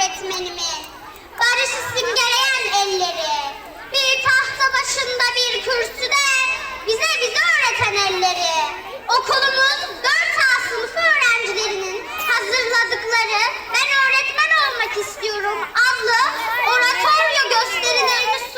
öğretmenimin. Barışı simgeleyen elleri. Bir tahta başında bir kürsüde bize bize öğreten elleri. Okulumuz 4A sınıfı öğrencilerinin hazırladıkları Ben Öğretmen Olmak istiyorum adlı oratoryo gösterilerini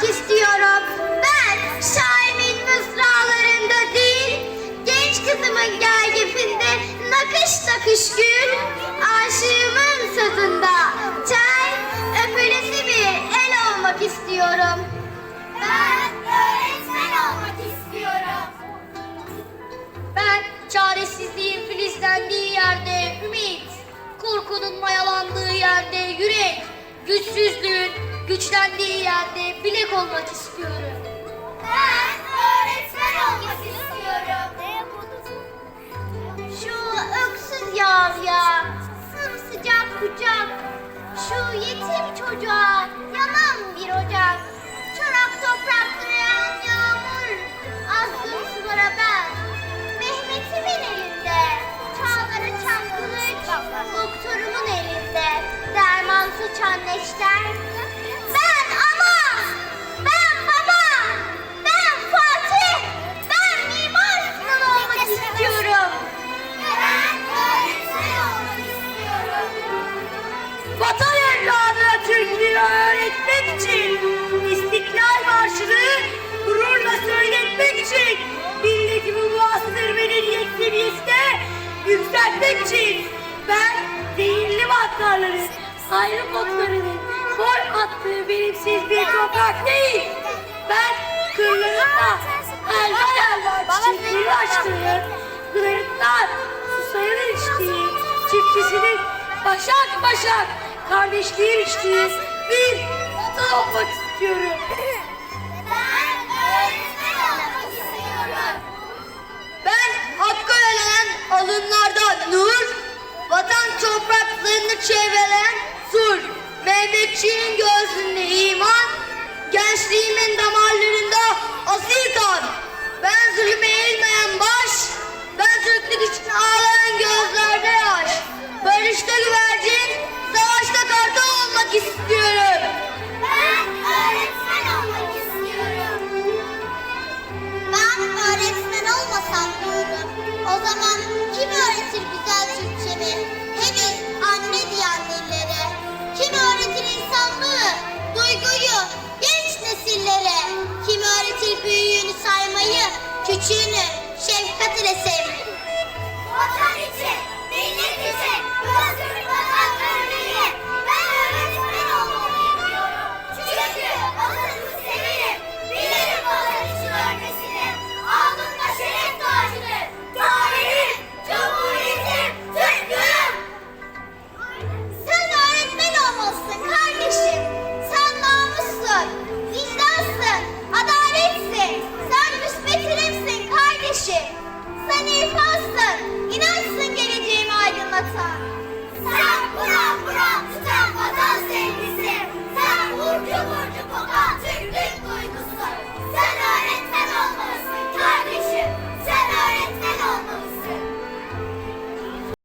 olmak istiyorum. Ben şairimin mısralarında değil, genç kızımın gelgifinde nakış nakış gül, aşığımın sözünde çay, öpülesi bir el olmak istiyorum. Ben öğretmen olmak istiyorum. Ben çaresizliğin filizlendiği yerde ümit, korkunun mayalandığı yerde yürek, güçsüzlüğün güçlendiği yerde bilek olmak istiyorum. Ben öğretmen olmak istiyorum. Şu öksüz yavruya, sımsıcak kucak, şu yetim çocuğa yanan bir ocak, çorak topraklayan yağmur, azgın sulara ben, Mehmet'imin elinde, çağlara çan kılıç, doktorumun elinde, derman saçan neşter. Vatan evladına Türklüğü öğretmek için, İstiklal Marşı'nı gururla söyletmek için, milletimi bu asır medeniyet seviyesine yükseltmek için ben zehirli vatlarların, ayrı kodlarının gol attığı verimsiz bir toprak değil, ben kırlarında elvan elvan çiçekleri açtığı, kırlarından susayan içtiği, çiftçisinin başak başak kardeşliği içtiği bir vatan olmak istiyorum. Ben öğretmen olmak istiyorum. Ben hakkı ölen alınlardan nur, vatan topraklarını çevrelen sur. Mehmetçiğin gözünde iman, gençliğimin zaman kim öğretir güzel Türkçemi? Hele anne diyen dillere. Kim öğretir insanlığı, duyguyu genç nesillere? Kim öğretir büyüğünü saymayı, küçüğünü Galatasaray.